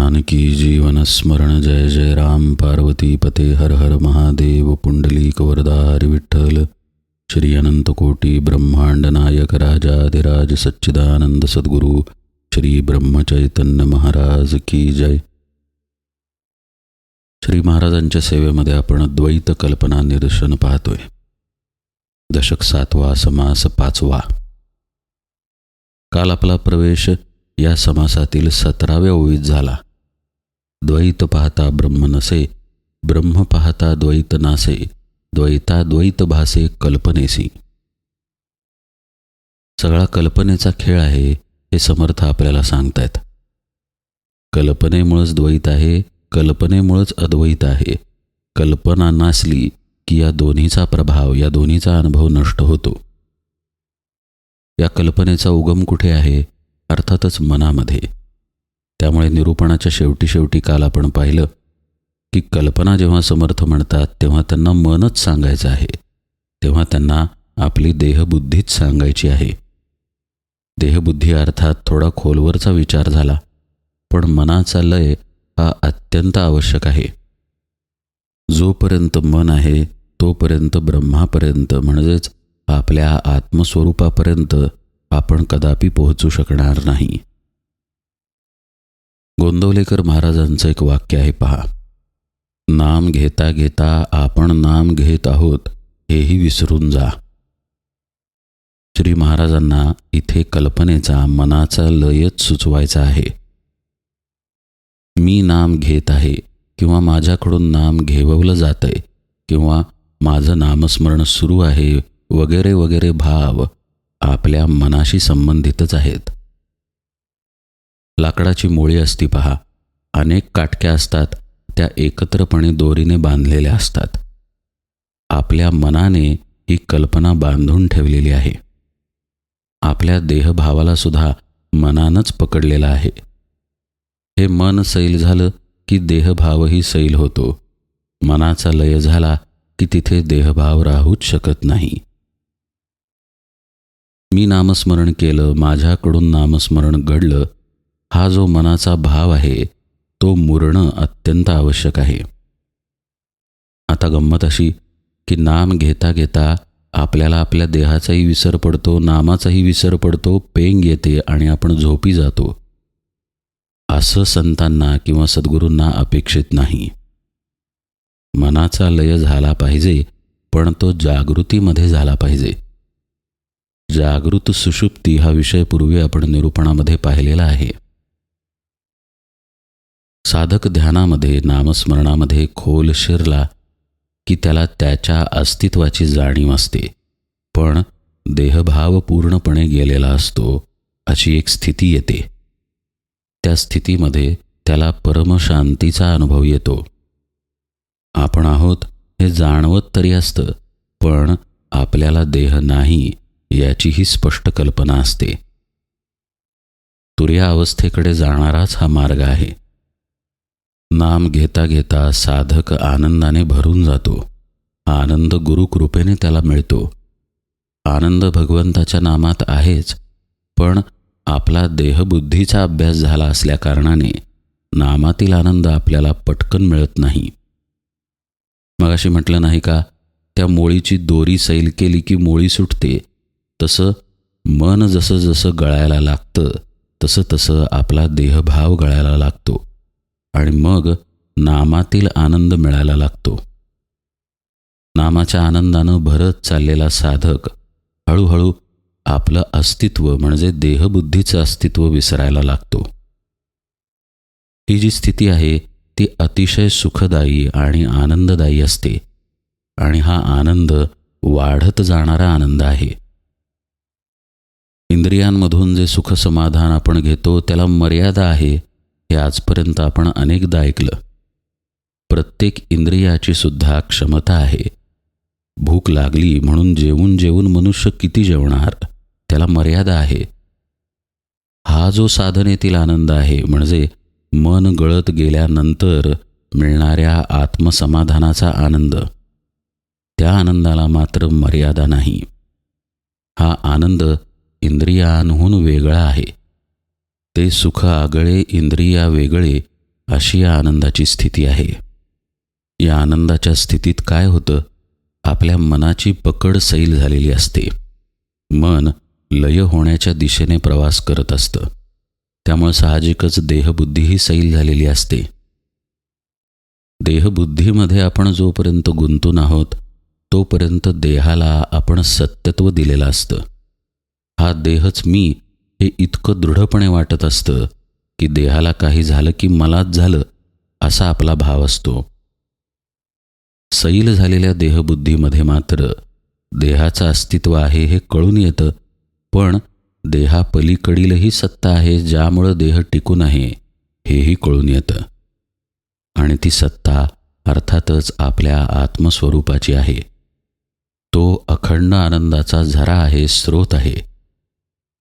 जानकी जीवन स्मरण जय जय राम पार्वती पते हर हर महादेव पुंडलीक वरदारी विठ्ठल। श्री अनंत कोटी ब्रह्मांड नायक राजाधिराज सच्चिदानंद सद्गुरु श्री ब्रह्मचैतन्य महाराज की जय। श्री महाराजांच्या सेवेमध्ये आपण द्वैत कल्पना निदर्शन पाहतोय. दशक सातवा समास पाचवा. काल आपला प्रवेश या समासातील सतराव्या ओळीत झाला. द्वैत पाहता ब्रह्म नसे ब्रह्म पाहता द्वैत नासे द्वैता द्वैत भासे कल्पनेसी. सगळा कल्पनेचा खेळ आहे हे समर्थ आपल्याला सांगतायत. कल्पनेमुळंच द्वैत आहे कल्पनेमुळंच अद्वैत आहे. कल्पना नासली की या दोन्हीचा प्रभाव या दोन्हीचा अनुभव नष्ट होतो. या कल्पनेचा उगम कुठे आहे? अर्थातच मनामध्ये. त्यामुळे निरूपणाच्या शेवटी शेवटी काल आपण पाहिलं की कल्पना जेव्हा समर्थ म्हणतात तेव्हा त्यांना मनच सांगायचं आहे. तेव्हा त्यांना आपली देहबुद्धीच सांगायची आहे. देहबुद्धी अर्थात थोडा खोलवरचा विचार झाला पण मनाचा लय हा अत्यंत आवश्यक आहे. जोपर्यंत मन आहे तोपर्यंत ब्रह्मापर्यंत म्हणजेच आपल्या आत्मस्वरूपापर्यंत आपण कदापि पोहोचू शकणार नाही. गोंदवलेकर महाराजांचं एक वाक्य आहे पहा. नाम घेता घेता आपण नाम घेत आहोत हेही विसरून जा. श्री महाराजांना इथे कल्पनेचा मनाचा लयच सुचवायचा आहे. मी नाम घेत आहे किंवा माझ्याकडून नाम घेवलं जात आहे किंवा माझं नामस्मरण सुरू आहे वगैरे वगैरे भाव आपल्या मनाशी संबंधितच आहेत. लाकडाची मोळी असती पहा. अनेक काटक्या असतात त्या एकत्रपणे दोरीने बांधलेल्या असतात. आपल्या मनाने ही कल्पना बांधून ठेवलेली आहे. आपल्या देहभावाला सुद्धा मनानच पकडलेला आहे. हे मन सैल झालं की देहभावही सैल होतो. मनाचा लय झाला की तिथे देहभाव राहूच शकत नाही. मी नामस्मरण केलं माझ्याकडून नामस्मरण घडलं हा जो मनाचा भाव आहे तो मुरणं अत्यंत आवश्यक आहे. आता गंमत अशी की नाम घेता घेता आपल्याला आपल्या देहाचाही विसर पडतो नामाचाही विसर पडतो पेंग येते आणि आपण झोपी जातो. असं संतांना किंवा सद्गुरूंना अपेक्षित नाही. मनाचा लय झाला पाहिजे पण तो जागृतीमध्ये झाला पाहिजे. जागृत सुषुप्ती हा विषय पूर्वी आपण निरूपणामध्ये पाहिलेला आहे. साधक ध्यानामध्ये नामस्मरणामध्ये खोल शिरला की त्याला त्याच्या अस्तित्वाची जाणीव असते. पण देहभाव पूर्णपणे गेलेला असतो अशी एक स्थिती येते. त्या स्थितीमध्ये त्याला परमशांतीचा अनुभव येतो. आपण आहोत हे जाणवत तरी असतं पण आपल्याला देह नाही याचीही स्पष्ट कल्पना असते. तुर्या अवस्थेकडे जाणाराच हा मार्ग आहे. नाम घेता घेता साधक आनंदाने भरून जातो. आनंद गुरुकृपेने त्याला मिळतो. आनंद भगवंताच्या नामात आहेच पण आपला देहबुद्धीचा अभ्यास झाला असल्याकारणाने नामातील आनंद आपल्याला पटकन मिळत नाही. मग अशी म्हटलं नाही का त्या मोळीची दोरी सैल केली की मोळी सुटते तसं मन जसं जसं गळायला लागतं तसं तसं आपला देहभाव गळायला लागतो. आणि मग नामातील आनंद मिळायला लागतो. नामाच्या आनंदानं भरत चाललेला साधक हळूहळू आपलं अस्तित्व म्हणजे देहबुद्धीचं अस्तित्व विसरायला लागतो. ही जी स्थिती आहे ती अतिशय सुखदायी आणि आनंददायी असते. आणि हा आनंद वाढत जाणारा आनंद आहे. इंद्रियांमधून जे सुख समाधान आपण घेतो त्याला मर्यादा आहे हे आजपर्यंत आपण अनेकदा ऐकलं. प्रत्येक इंद्रियाची सुद्धा क्षमता आहे. भूक लागली म्हणून जेवून जेवून मनुष्य किती जेवणार? त्याला मर्यादा आहे. हा जो साधनेतील आनंद आहे म्हणजे मन गळत गेल्यानंतर मिळणाऱ्या आत्मसमाधानाचा आनंद. त्या आनंदाला मात्र मर्यादा नाही. हा आनंद इंद्रियांहून वेगळा आहे. ते सुख आगळे इंद्रिया वेगळे अशी या आनंदाची स्थिती आहे. या आनंदाच्या स्थितीत काय होतं? आपल्या मनाची पकड सैल झालेली असते. मन लय होण्याच्या दिशेने प्रवास करत असतं. त्यामुळे साहजिकच देहबुद्धीही सैल झालेली असते. देहबुद्धीमध्ये आपण जोपर्यंत गुंतून आहोत तोपर्यंत देहाला आपण सत्यत्व दिलेलं असतं. हा देहच मी हे इतकं दृढपणे वाटत असतं की देहाला काही झालं की मलाच झालं असा आपला भाव असतो. सैल झालेल्या देहबुद्धीमध्ये मात्र देहाचं अस्तित्व आहे हे कळून येतं पण देहापलीकडीलही सत्ता आहे ज्यामुळं देह टिकून आहे हेही कळून येतं. आणि ती सत्ता अर्थातच आपल्या आत्मस्वरूपाची आहे. तो अखंड आनंदाचा झरा आहे स्रोत आहे.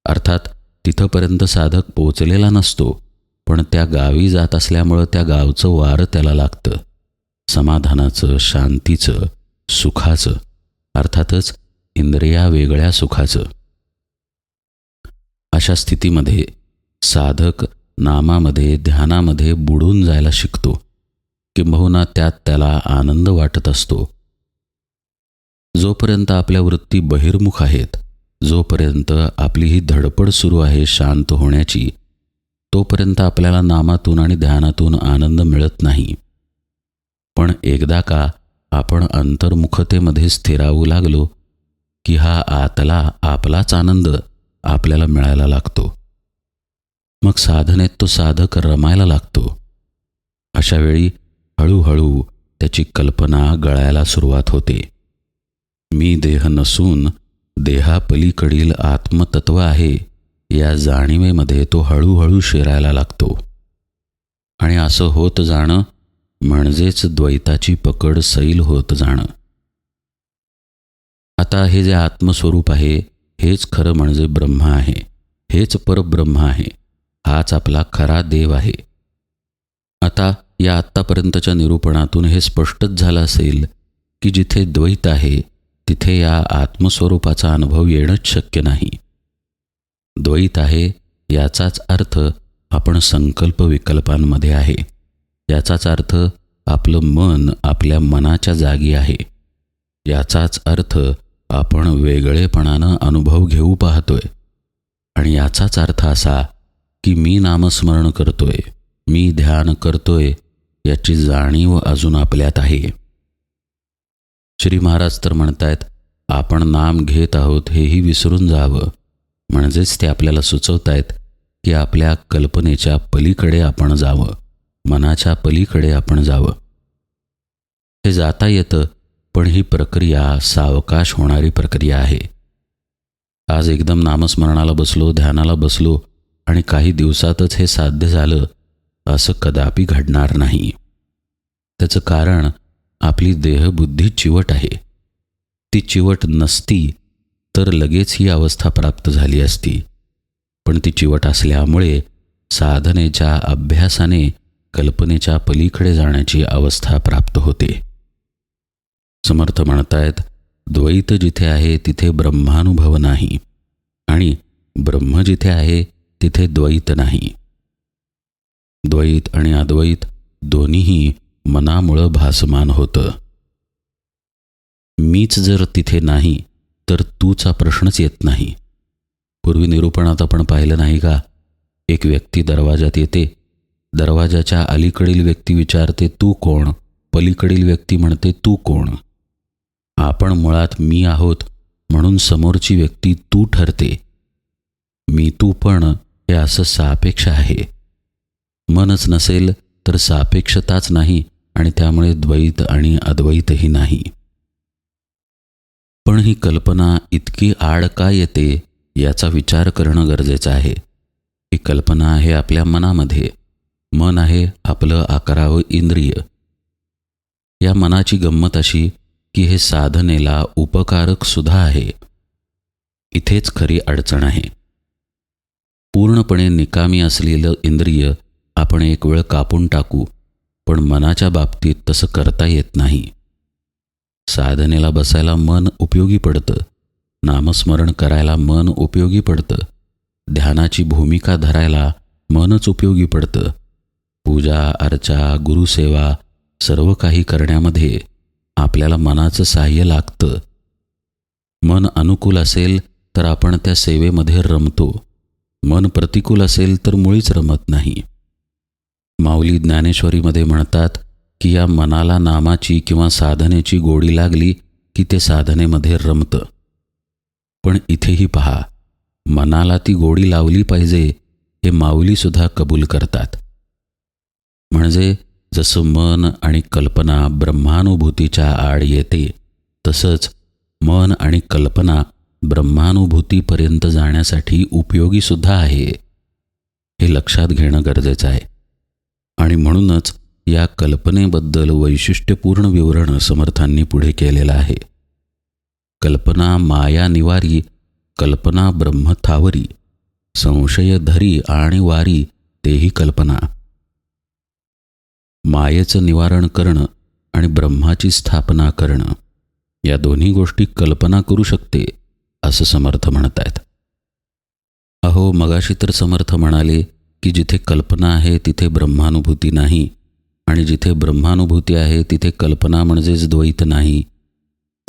अर्थात तिथंपर्यंत साधक पोचलेला नसतो पण त्या गावी जात असल्यामुळं त्या गावचं वारं त्याला लागतं. समाधानाचं शांतीचं सुखाचं अर्थातच इंद्रिया वेगळ्या सुखाचं. अशा स्थितीमध्ये साधक नामामध्ये ध्यानामध्ये बुडून जायला शिकतो किंबहुना त्यात त्याला आनंद वाटत असतो. जोपर्यंत आपल्या वृत्ती बहिर्मुख आहेत जोपर्यंत आपली ही धडपड सुरू आहे शांत होण्याची तोपर्यंत आपल्याला नामातून आणि ध्यानातून आनंद मिळत नाही. पण एकदा का आपण अंतर्मुखतेमध्ये स्थिरावू लागलो की हा आतला आपलाच आनंद आपल्याला मिळायला लागतो. मग साधनेत तो साधक रमायला लागतो. अशावेळी हळूहळू त्याची कल्पना गळायला सुरुवात होते. मी देह नसून देहापलीकडील आत्मतत्व आहे या जाणीवेमध्ये तो हळूहळू शिरायला लागतो. आणि असं होत जाणं म्हणजेच द्वैताची पकड सैल होत जाणं. आता हे जे आत्मस्वरूप आहे हेच खरं म्हणजे ब्रह्म आहे. हेच परब्रह्म आहे. हाच आपला खरा देव आहे. आता या आत्तापर्यंतच्या निरूपणातून हे स्पष्टच झालं असेल की जिथे द्वैत आहे तिथे या आत्मस्वरूपाचा अनुभव येणंच शक्य नाही. द्वैत आहे याचाच अर्थ आपण संकल्प विकल्पांमध्ये आहे. याचाच अर्थ आपलं मन आपल्या मनाच्या जागी आहे. याचाच अर्थ आपण वेगळेपणानं अनुभव घेऊ पाहतोय. आणि याचाच अर्थ असा की मी नामस्मरण करतोय मी ध्यान करतोय याची जाणीव अजून आपल्यात आहे. श्री महाराज तर म्हणतायत आपण नाम घेत आहोत हेही विसरून जावं. म्हणजेच ते आपल्याला सुचवतायत की आपल्या कल्पनेच्या पलीकडे आपण जावं. मनाच्या पलीकडे आपण जावं. हे जाता येतं पण ही प्रक्रिया सावकाश होणारी प्रक्रिया आहे. आज एकदम नामस्मरणाला बसलो ध्यानाला बसलो आणि काही दिवसातच हे साध्य झालं असं कदापि घडणार नाही. त्याचं कारण आपली देहबुद्धी चिवट आहे. ती चिवट नसती तर लगेच ही अवस्था प्राप्त झाली असती. पण ती चिवट असल्यामुळे साधनेच्या अभ्यासाने कल्पनेच्या पलीकडे जाण्याची अवस्था प्राप्त होते. समर्थ म्हणतायत द्वैत जिथे आहे तिथे ब्रह्मानुभव नाही आणि ब्रह्म जिथे आहे तिथे द्वैत नाही. द्वैत आणि अद्वैत दोन्हीही मनामुळं भासमान होतं. मीच जर तिथे नाही तर तूचा प्रश्नच येत नाही. पूर्वी निरूपणात आपण पाहिलं नाही का? एक व्यक्ती दरवाजात येते दरवाजाच्या अलीकडील व्यक्ती विचारते तू कोण? पलीकडील व्यक्ती म्हणते तू कोण? आपण मुळात मी आहोत म्हणून समोरची व्यक्ती तू ठरते. मी तू पण हे असं सापेक्ष आहे. मनच नसेल तर सापेक्षताच नाही आणि त्यामुळे द्वैत आणि अद्वैतही नाही. पण ही कल्पना इतकी आड का येते याचा विचार करणं गरजेचं आहे. ही कल्पना आहे आपल्या मनामध्ये. मन आहे आपलं आकारावं इंद्रिय. या मनाची गंमत अशी की हे साधनेला उपकारक सुद्धा आहे. इथेच खरी अडचण आहे. पूर्णपणे निकामी असलेलं इंद्रिय आपण एक वेळ कापून टाकू पण मनाच्या बाबतीत तसं करता येत नाही. साधनेला बसायला मन उपयोगी पडतं. नामस्मरण करायला मन उपयोगी पडतं. ध्यानाची भूमिका धरायला मनच उपयोगी पडतं. पूजा अर्चा गुरुसेवा सर्व काही करण्यामध्ये आपल्याला मनाचं साह्य लागतं. मन अनुकूल असेल तर आपण त्या सेवेमध्ये रमतो. मन प्रतिकूल असेल तर मुळीच रमत नाही. माऊली ज्ञानेश्वरीमध्ये म्हणतात की या मनाला नामाची किंवा साधनेची गोडी लागली की ते साधनेमध्ये रमतं. पण इथेही पहा मनाला ती गोडी लावली पाहिजे हे माऊलीसुद्धा कबूल करतात. म्हणजे जसं मन आणि कल्पना ब्रह्मानुभूतीच्या आड येते तसंच मन आणि कल्पना ब्रह्मानुभूतीपर्यंत जाण्यासाठी उपयोगीसुद्धा आहे. हे लक्षात घेणं गरजेचं आहे. आणि म्हणूनच या कल्पनेबद्दल वैशिष्ट्यपूर्ण विवरण समर्थांनी पुढे केलेलं आहे. कल्पना माया निवारी कल्पना ब्रह्मथावरी संशय धरी आणि वारी तेही कल्पना. मायेचं निवारण करणं आणि ब्रह्माची स्थापना करणं या दोन्ही गोष्टी कल्पना करू शकते असं समर्थ म्हणत आहेत अहो मगाशी तर समर्थ म्हणाले की जिथे कल्पना आहे तिथे ब्रह्मानुभूती नाही आणि जिथे ब्रह्मानुभूती आहे तिथे कल्पना म्हणजेच द्वैत नाही.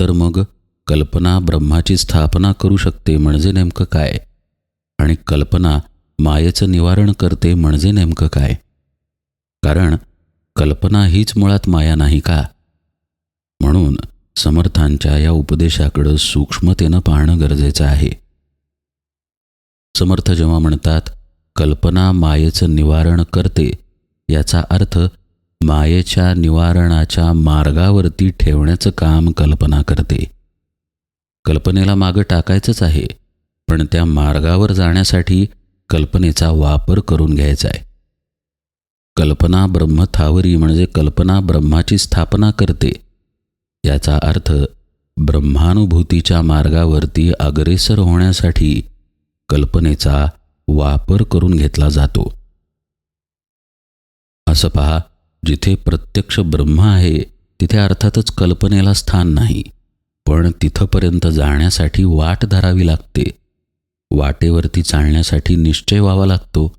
तर मग कल्पना ब्रह्माची स्थापना करू शकते म्हणजे नेमकं काय? आणि कल्पना मायेचं निवारण करते म्हणजे नेमकं काय? कारण कल्पना हीच मुळात माया नाही का? म्हणून समर्थांच्या या उपदेशाकडं सूक्ष्मतेनं पाहणं गरजेचं आहे. समर्थ जेव्हा म्हणतात कल्पना मायेचं निवारण करते. याचा अर्थ मायेच्या निवारणाच्या मार्गावरती ठेवण्याचं काम कल्पना करते. कल्पनेला मागं टाकायचंच आहे पण त्या मार्गावर जाण्यासाठी कल्पनेचा वापर करून घ्यायचा आहे. कल्पना ब्रह्मथावरी म्हणजे कल्पना ब्रह्माची स्थापना करते. याचा अर्थ ब्रह्मानुभूतीच्या मार्गावरती अग्रेसर होण्यासाठी कल्पनेचा वापर करून घेतला जातो. असं पहा जिथे प्रत्यक्ष ब्रह्म आहे तिथे अर्थातच कल्पनेला स्थान नाही पण तिथंपर्यंत जाण्यासाठी वाट धरावी लागते. वाटेवरती चालण्यासाठी निश्चय व्हावा लागतो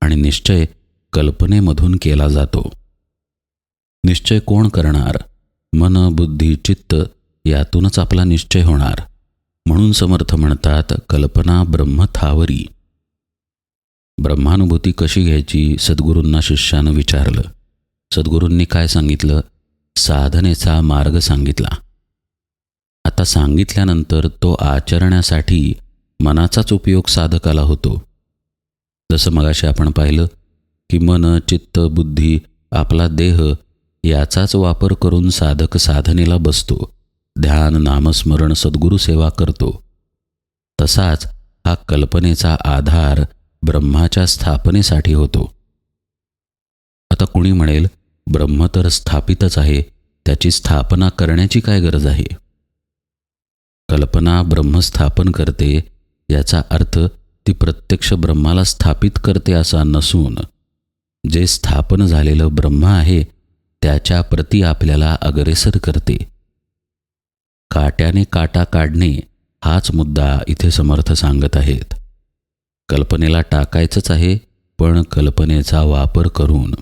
आणि निश्चय कल्पनेमधून केला जातो. निश्चय कोण करणार? मन बुद्धी चित्त यातूनच आपला निश्चय होणार. म्हणून समर्थ म्हणतात कल्पना ब्रह्मथावरी ब्रह्मानुभूती कशी घ्यायची सद्गुरूंना शिष्यानं विचारलं. सद्गुरूंनी काय सांगितलं? साधनेचा मार्ग सांगितला. आता सांगितल्यानंतर तो आचरण्यासाठी मनाचाच उपयोग साधकाला होतो. जसं मगाशी आपण पाहिलं की मन चित्त बुद्धी आपला देह याचाच वापर करून साधक साधनेला बसतो. ध्यान नामस्मरण सद्गुरू सेवा करतो. तसाच हा कल्पनेचा आधार ब्रह्माच्या स्थापनेसाठी होतो. आता कुणी म्हणेल ब्रह्म तर स्थापितच आहे त्याची स्थापना करण्याची काय गरज आहे? कल्पना ब्रह्मस्थापन करते याचा अर्थ ती प्रत्यक्ष ब्रह्माला स्थापित करते असा नसून जे स्थापन झालेलं ब्रह्म आहे त्याच्या प्रती आपल्याला अग्रेसर करते. काट्याने काटा काढणे हाच मुद्दा इथे समर्थ सांगत आहेत. कल्पनेला टाकायचंच आहे पण कल्पनेचा वापर करून.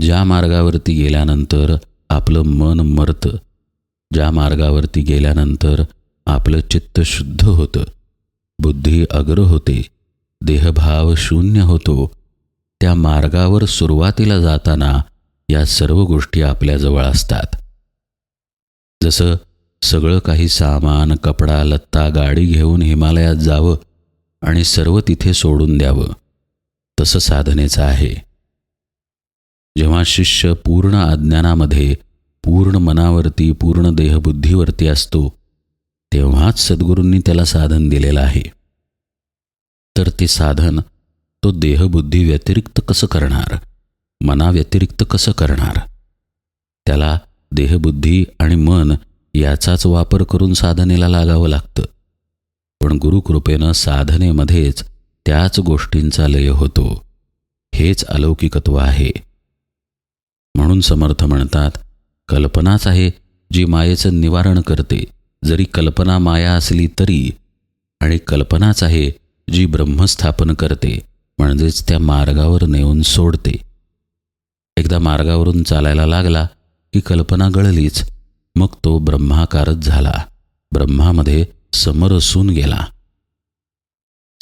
ज्या मार्गावरती गेल्यानंतर आपलं मन मरतं ज्या मार्गावरती गेल्यानंतर आपलं चित्त शुद्ध होतं बुद्धी अग्र होते देहभाव शून्य होतो त्या मार्गावर सुरुवातीला जाताना या सर्व गोष्टी आपल्याजवळ असतात. जसं सगळं काही सामान कपडा लत्ता गाडी घेऊन हिमालयात जावं आणि सर्व तिथे सोडून द्यावं. तसं साधनेचं आहे. जेव्हा शिष्य पूर्ण अज्ञानामध्ये पूर्ण मनावरती पूर्ण देहबुद्धीवरती असतो तेव्हाच सद्गुरूंनी त्याला साधन दिलेलं आहे. तर ते साधन तो देहबुद्धी व्यतिरिक्त कसं करणार? मनाव्यतिरिक्त कसं करणार? त्याला देहबुद्धी आणि मन याचाच वापर करून साधनेला लागावं लागतं. पण गुरुकृपेनं साधनेमध्येच त्याच गोष्टींचा लय होतो. हेच अलौकिकत्व आहे. म्हणून समर्थ म्हणतात कल्पनाच आहे जी मायेचं निवारण करते. जरी कल्पना माया असली तरी आणि कल्पनाच आहे जी ब्रह्मस्थापन करते म्हणजेच त्या मार्गावर नेऊन सोडते. एकदा मार्गावरून चालायला लागला की कल्पना गळलीच मग तो ब्रह्माकारच झाला. ब्रह्मामध्ये समरसून गेला.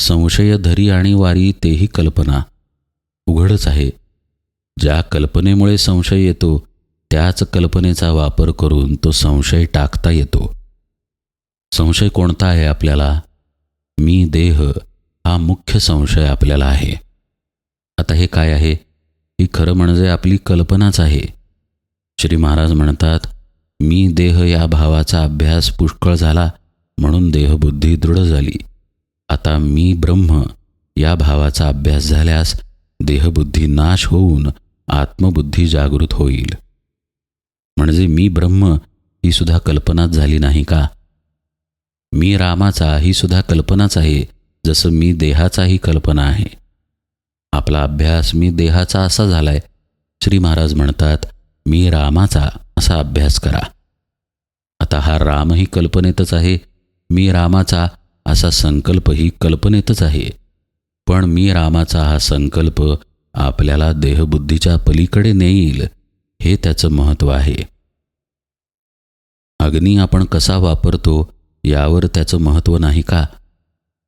संशय धरी आणि वारी तेही कल्पना उघडच आहे. ज्या कल्पनेमुळे संशय येतो त्याच कल्पनेचा वापर करून तो संशय टाकता येतो. संशय कोणता आहे आपल्याला? मी देह हा मुख्य संशय आपल्याला आहे. आता हे काय आहे? ही खरं म्हणजे आपली कल्पनाच आहे. श्री महाराज म्हणतात मी देह या भावाचा अभ्यास पुष्कळ झाला म्हणून देहबुद्धी दृढ झाली. आता मी ब्रह्म या भावाचा अभ्यास झाल्यास देहबुद्धी नाश होऊन आत्मबुद्धी जागृत होईल. म्हणजे मी ब्रह्म ही सुद्धा कल्पनाच झाली नाही का? मी रामाचा ही सुद्धा कल्पनाच आहे जसं मी देहाचाही कल्पना आहे. आपला अभ्यास मी देहाचा असा झालाय. श्री महाराज म्हणतात मी रामाचा असा अभ्यास करा. आता हा रामही कल्पनेतच आहे मी रामाचा असा संकल्प ही कल्पनेतच आहे. पण मी रामाचा हा संकल्प आपल्याला देहबुद्धीच्या पलीकडे नेईल हे त्याचं महत्त्व आहे. अग्नी आपण कसा वापरतो यावर त्याचं महत्त्व नाही का?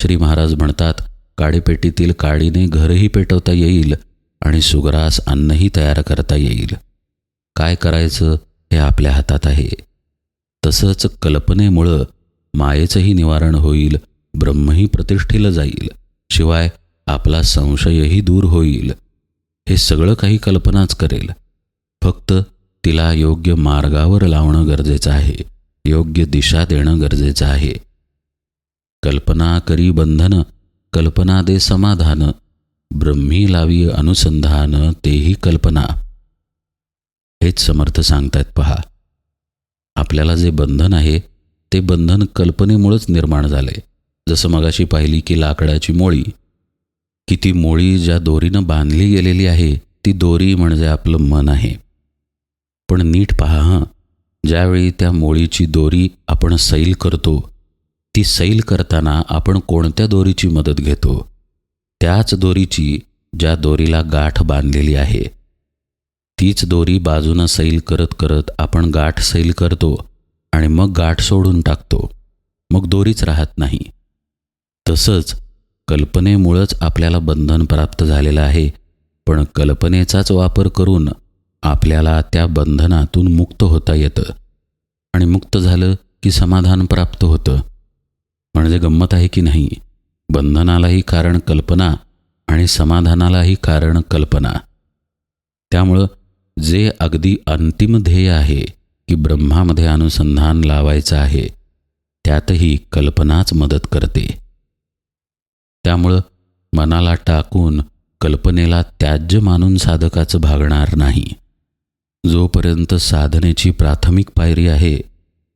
श्री महाराज म्हणतात काडीपेटीतील काडीने घरही पेटवता येईल आणि सुग्रास अन्नही तयार करता येईल. काय करायचं हे आपल्या हातात आहे. तसंच कल्पनेमुळं मायेचंही निवारण होईल ब्रह्मही प्रतिष्ठेला जाईल शिवाय आपला संशयही दूर होईल. हे सगळं काही कल्पनाच करेल. फक्त तिला योग्य मार्गावर लावणं गरजेचं आहे योग्य दिशा देणं गरजेचं आहे. कल्पना करी बंधन कल्पना दे समाधान ब्रह्मी लावी अनुसंधान तेही कल्पना. हेच समर्थ सांगतायत पहा. आपल्याला जे बंधन आहे ते बंधन कल्पनेमुळंच निर्माण झाले. जसं मगाशी पाहिली की लाकडाची मोळी. की ती मोळी ज्या दोरीनं बांधली गेलेली आहे ती दोरी म्हणजे आपलं मन आहे. पण नीट पहा हां. ज्यावेळी त्या मोळीची दोरी आपण सैल करतो ती सैल करताना आपण कोणत्या दोरीची मदत घेतो? त्याच दोरीची ज्या दोरीला गाठ बांधलेली आहे तीच दोरी बाजूनं सैल करत करत आपण गाठ सैल करतो. आणि मग गाठ सोडून टाकतो. मग दोरीच राहत नाही. तसंच कल्पनेमुळंच आपल्याला बंधन प्राप्त झालेलं आहे पण कल्पनेचाच वापर करून आपल्याला त्या बंधनातून मुक्त होता येतं. आणि मुक्त झालं की समाधान प्राप्त होतं. म्हणजे गंमत आहे की नाही? बंधनालाही कारण कल्पना आणि समाधानालाही कारण कल्पना. त्यामुळं जे अगदी अंतिम ध्येय आहे की ब्रह्मामध्ये अनुसंधान लावायचं आहे त्यातही कल्पनाच मदत करते. त्यामुळं मनाला टाकून कल्पनेला त्याज्य मानून साधकाचं भागणार नाही. जोपर्यंत साधनेची प्राथमिक पायरी आहे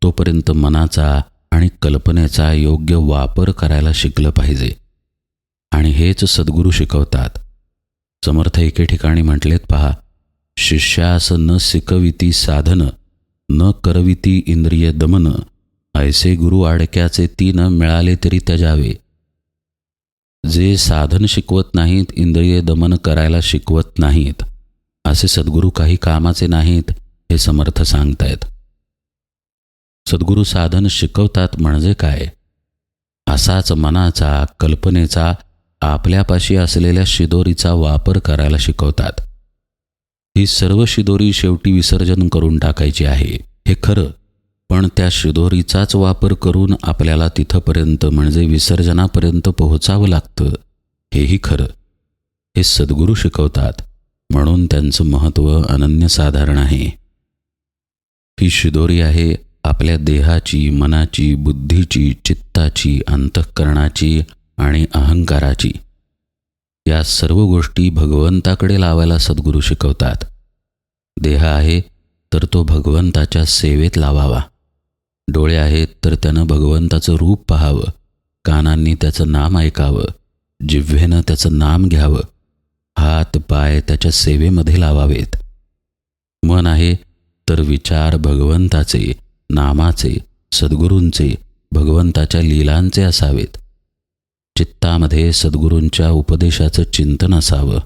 तोपर्यंत मनाचा आणि कल्पनेचा योग्य वापर करायला शिकलं पाहिजे. आणि हेच सद्गुरू शिकवतात. समर्थ एके ठिकाणी म्हटलेत पहा शिष्यास न शिकविती साधनं न करविती इंद्रिय दमन ऐसे गुरु आडक्याचे तीन मिळाले तरी त्याजावे जे साधन शिकवत नाहीत इंद्रिय दमन करायला शिकवत नाहीत असे सद्गुरू काही कामाचे नाहीत हे समर्थ सांगतायत. सद्गुरू साधन शिकवतात म्हणजे काय? असाच मनाचा कल्पनेचा आपल्यापाशी असलेल्या शिदोरीचा वापर करायला शिकवतात. ही सर्व शिदोरी शेवटी विसर्जन करून टाकायची आहे. हे खरं पण त्या शिदोरीचाच वापर करून आपल्याला तिथंपर्यंत म्हणजे विसर्जनापर्यंत पोहोचावं लागतं. हेही खरं. हे सद्गुरू शिकवतात. म्हणून त्यांचं महत्त्व अनन्यसाधारण आहे. ही शिदोरी आहे आपल्या देहाची मनाची बुद्धीची चित्ताची अंतःकरणाची आणि अहंकाराची. या सर्व गोष्टी भगवंताकडे लावायला सद्गुरू शिकवतात. देह आहे तर तो भगवंताच्या सेवेत लावावा. डोळे आहेत तर त्यानं भगवंताचं रूप पाहावं. कानांनी त्याचं नाम ऐकावं. जिव्हेनं त्याचं नाम घ्यावं. हात पाय त्याच्या सेवेमध्ये लावावेत. मन आहे तर विचार भगवंताचे नामाचे सद्गुरूंचे भगवंताच्या लीलांचे असावेत. चित्तामध्ये सद्गुरूंच्या उपदेशाचं चिंतन असावं.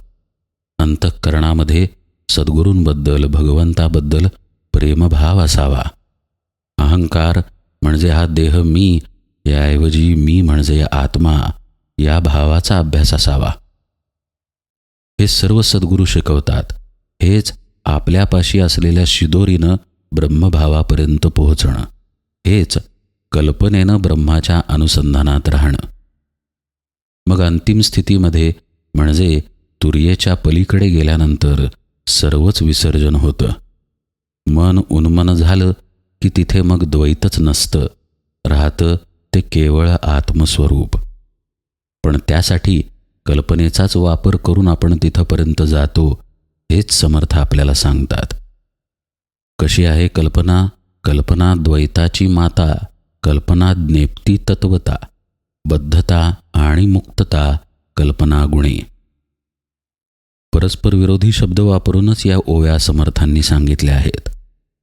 अंतःकरणामध्ये सद्गुरूंबद्दल भगवंताबद्दल प्रेमभाव असावा. अहंकार म्हणजे हा देह मी याऐवजी मी म्हणजे आत्मा या भावाचा अभ्यास असावा. हे सर्व सद्गुरू शिकवतात. हेच आपल्यापाशी असलेल्या शिदोरीनं ब्रह्मभावापर्यंत पोहोचणं. हेच कल्पनेनं ब्रह्माच्या अनुसंधानात राहणं. मग अंतिम स्थितीमध्ये म्हणजे तुर्येच्या पलीकडे गेल्यानंतर सर्वच विसर्जन होतं. मन उन्मन झालं की तिथे मग द्वैतच नसतं. राहतं ते केवळ आत्मस्वरूप. पण त्यासाठी कल्पनेचाच वापर करून आपण तिथंपर्यंत जातो हेच समर्थ आपल्याला सांगतात. कशी आहे कल्पना? कल्पना द्वैताची माता कल्पना ज्ञेप्ती तत्वता. बद्धता आणि मुक्तता कल्पना गुणे परस्पर विरोधी शब्द वापरूनच या ओव्या समर्थांनी सांगितल्या आहेत.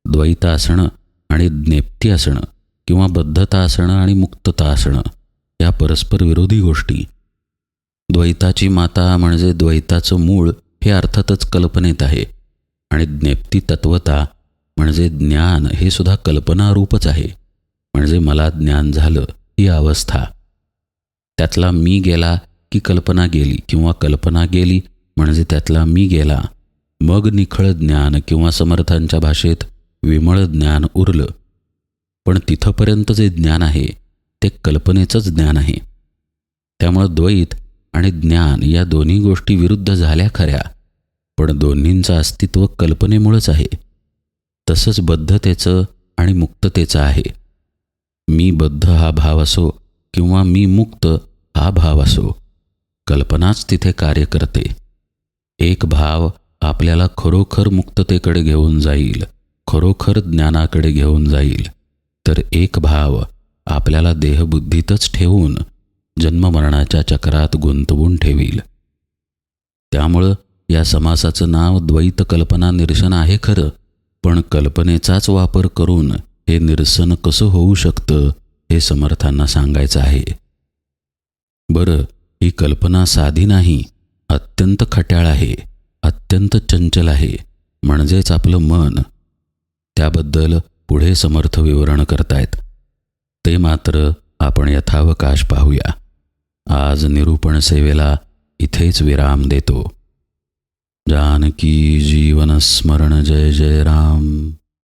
द्वैत असणं आणि ज्ञेप्ती असणं किंवा बद्धता असणं आणि मुक्तता असणं या परस्पर विरोधी गोष्टी. द्वैताची माता म्हणजे द्वैताचं मूळ हे अर्थातच कल्पनेत आहे आणि ज्ञेप्ती तत्वता म्हणजे ज्ञान हे सुद्धा कल्पनारूपच आहे. म्हणजे मला ज्ञान झालं ही अवस्था. त्यातला मी गेला की कल्पना गेली किंवा कल्पना गेली म्हणजे त्यातला मी गेला. मग निखळ ज्ञान किंवा समर्थांच्या भाषेत विमळ ज्ञान उरलं. पण तिथंपर्यंत जे ज्ञान आहे ते कल्पनेचंच ज्ञान आहे. त्यामुळं द्वैत आणि ज्ञान या दोन्ही गोष्टी विरुद्ध झाल्या खऱ्या पण दोन्हींचं अस्तित्व कल्पनेमुळंच आहे. तसंच बद्धतेचं आणि मुक्ततेचं आहे. मी बद्ध हा भाव असो किंवा मी मुक्त हा भाव असो. कल्पनाच तिथे कार्य करते. एक भाव आपल्याला खरोखर मुक्ततेकडे घेऊन जाईल खरोखर ज्ञानाकडे घेऊन जाईल. तर एक भाव आपल्याला देहबुद्धीतच ठेवून जन्ममरणाच्या चक्रात गुंतवून ठेवील. त्यामुळं या समासाचं नाव द्वैत कल्पना निरसन आहे खरं पण कल्पनेचाच वापर करून हे निरसन कसं होऊ शकतं? हे समर्थांना सांगायचं आहे. बरं ही कल्पना साधी नाही. अत्यंत खट्याळ आहे. अत्यंत चंचल आहे. म्हणजेच आपलं मन. त्याबद्दल पुढे समर्थ विवरण करतायत. ते मात्र आपण यथावकाश पाहूया. आज निरूपण सेवेला इथेच विराम देतो. जानकी जीवन स्मरण जय जय राम.